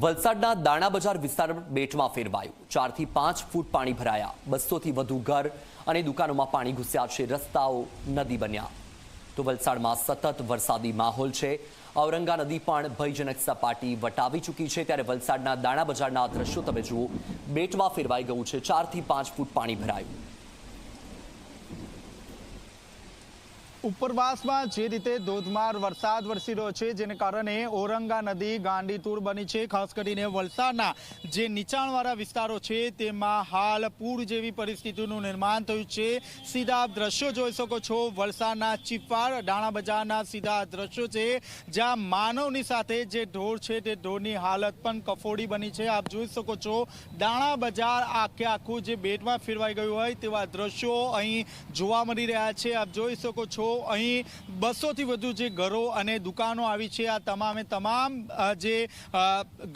વલસાડના દાણા બજાર વિસ્તાર બેટમાં ફેરવાયું. ચારથી પાંચ ફૂટ પાણી ભરાયા. બસોથી વધુ ઘર અને દુકાનોમાં પાણી ઘૂસ્યા છે. રસ્તાઓ નદી બન્યા. તો વલસાડમાં સતત વરસાદી માહોલ છે. ઔરંગા નદી પણ ભયજનક સપાટી વટાવી ચૂકી છે. ત્યારે વલસાડના દાણા બજારના દ્રશ્યો તમે જુઓ. બેટમાં ફેરવાઈ ગયું છે. ચારથી પાંચ ફૂટ પાણી ભરાયું. ઉપરવાસમાં જે રીતે ધોધમાર વરસાદ વરસી રહ્યો છે, જેને કારણે ઔરંગા નદી ગાંડીતુર બની છે. ખાસ કરીને વલસાડના જે નીચાણવાળા વિસ્તારો છે, તેમાં હાલ પૂર જેવી પરિસ્થિતિનું નિર્માણ થયું છે. સીધા આપ દ્રશ્યો જોઈ શકો છો. વલસાડના ચીપાડ ડાણા બજારના સીધા દ્રશ્યો છે, જ્યાં માનવની સાથે જે ઢોર છે, તે ઢોરની હાલત પણ કફોડી બની છે. આપ જોઈ શકો છો દાણા બજાર આખે આખું જે બેટમાં ફેરવાઈ ગયું હોય તેવા દ્રશ્યો અહીં જોવા મળી રહ્યા છે. આપ જોઈ શકો છો અહીં બસોથી વધુ જે ઘરો અને દુકાનો આવી છે, આ તમામે તમામ જે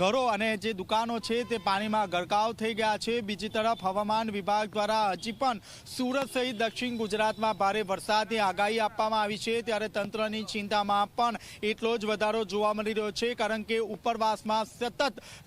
ઘરો અને જે દુકાનો છે તે પાણીમાં ગરકાવ થઈ ગયા છે. બીજી તરફ હવામાન વિભાગ દ્વારા હજી પણ સુરત સહિત દક્ષિણ ગુજરાતમાં ભારે વરસાદની આગાહી આપવામાં આવી છે. ત્યારે તંત્રની ચિંતામાં પણ એટલો જ વધારો જોવા મળી રહ્યો છે, કારણ કે ઉપરવાસમાં સતત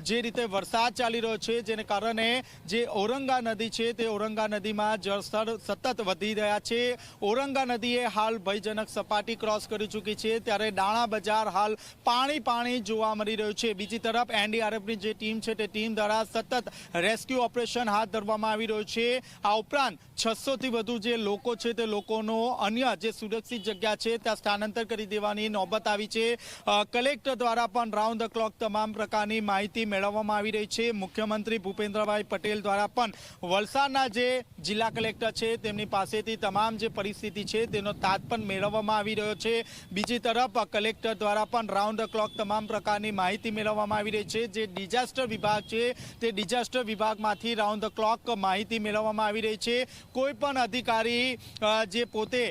જે રીતે વરસાદ ચાલી રહ્યો છે, જેને કારણે જે ઔરંગા નદી છે તે ઔરંગા નદીમાં જળસ્તર સતત વધી રહ્યા છે. ઔરંગા નદીએ હાલ ભયજનક સપાટી ક્રોસ કરી ચૂકી છે. ત્યારે દાણા બજાર હાલ પાણી પાણી જોવા મળી રહ્યું છે. બીજી તરફ એનડીઆરએફની જે ટીમ છે તે ટીમ દ્વારા સતત રેસ્ક્યુ ઓપરેશન હાથ ધરવામાં આવી રહ્યું છે. આ ઉપરાંત છસોથી વધુ જે લોકો છે તે લોકોનો અન્ય જે સુરક્ષિત જગ્યા છે ત્યાં સ્થાનાંતર કરી દેવાની નોબત આવી છે. કલેક્ટર દ્વારા પણ રાઉન્ડ ધ ક્લોક તમામ પ્રકારની માહિતી મેળવવામાં આવી રહી છે. મુખ્યમંત્રી ભૂપેન્દ્રભાઈ પટેલ દ્વારા પણ વલસાડના જે જિલ્લા કલેક્ટર છે તેમની પાસેથી તમામ જે પરિસ્થિતિ છે તેનો પણ મેળવવામાં આવી રહ્યો છે. બીજી તરફ કલેક્ટર દ્વારા પણ રાઉન્ડ ધ ક્લોક તમામ પ્રકારની માહિતી મેળવવામાં આવી રહી છે. જે ડિઝાસ્ટર વિભાગ છે, તે ડિઝાસ્ટર વિભાગમાંથી રાઉન્ડ ધ ક્લોક માહિતી મેળવવામાં આવી રહી છે. કોઈ પણ અધિકારી જે પોતે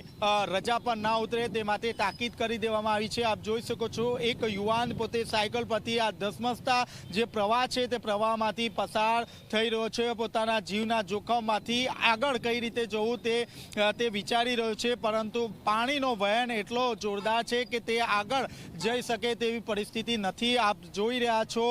રજા પર ના ઉતરે તે માટે તાકીદ કરી દેવામાં આવી છે. આપ જોઈ શકો છો, એક યુવાન પોતે સાયકલ પરથી આ ધસમસતા જે પ્રવાહ છે, તે પ્રવાહમાંથી પસાર થઈ રહ્યો છે. પોતાના જીવના જોખમમાંથી આગળ કઈ રીતે જવું તે તે વિચારી રહ્યો છે. પરંતુ પાણીનો વહેણ એટલો જોરદાર છે કે તે આગળ જઈ શકે તેવી પરિસ્થિતિ નથી. આપ જોઈ રહ્યા છો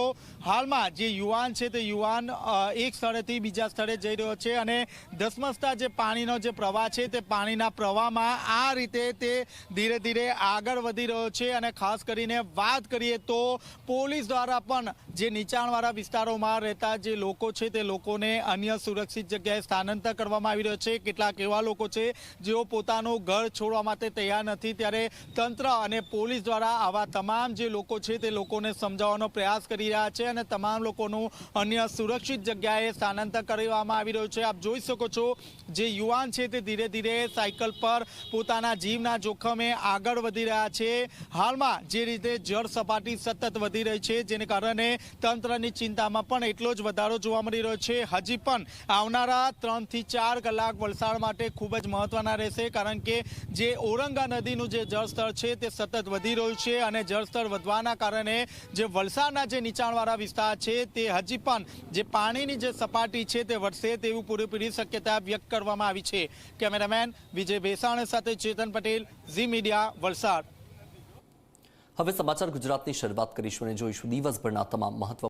હાલમાં જે યુવાન છે તે યુવાન એક સ્થળેથી બીજા સ્થળે જઈ રહ્યો છે અને ધસમસતા જે પાણીનો જે પ્રવાહ છે તે પાણીના પ્રવાહમાં આ રીતે તે ધીરે ધીરે આગળ વધી રહ્યો છે અને ખાસ કરીને વાત કરીએ તો પોલીસ દ્વારા પણ જે નીચાણવાળા વિસ્તારોમાં રહેતા જે લોકો છે તે લોકોને અન્ય સુરક્ષિત જગ્યાએ સ્થાનાંતર કરવામાં આવી રહ્યો છે. કેટલાક એવા લોકો છે જેઓ પોતાનું ઘર છોડવા માટે તૈયાર નથી. ત્યારે તંત્ર અને પોલીસ દ્વારા આવા તમામ જે લોકો છે તે લોકોને સમજાવવાનો પ્રયાસ કરી રહ્યા છે અને તમામ લોકોનું અન્ય સુરક્ષિત જગ્યાએ સ્થાનાંતર કરવામાં આવી રહ્યું છે. આપ જોઈ શકો છો જે યુવાન છે તે ધીરે ધીરે સાયકલ પર પોતાના જીવના જોખમે આગળ વધી રહ્યા છે. હાલમાં જે રીતે જળ સપાટી સતત વધી રહી છે, જેને કારણે તંત્રની ચિંતામાં પણ એટલો જ વધારો જોવા મળી રહ્યો છે. હજી પણ આવનારા ત્રણથી ચાર કલાક વલસાડ માટે ખૂબ જ મહત્વના રહેશે, કારણ કે જે ઔરંગા નદીનું જે જળસ્તર છે તે સતત વધી રહ્યું છે અને જળસ્તર વધવાના કારણે જે વલસાડના જે નીચાણવાળા વિસ્તાર છે તે હજી પણ જે પાણીની જે સપાટી છે તે વધશે તેવી પૂરેપૂરી શક્યતા વ્યક્ત કરવામાં આવી છે. કેમેરામેન વિજય ભેસાણ સાથે ચેતન પટેલ, ઝી મીડિયા, વલસાડ. હવે સમાચાર ગુજરાતની શરૂઆત કરીશું અને જોઈશું. દિવસભરના તમામ મહત્વ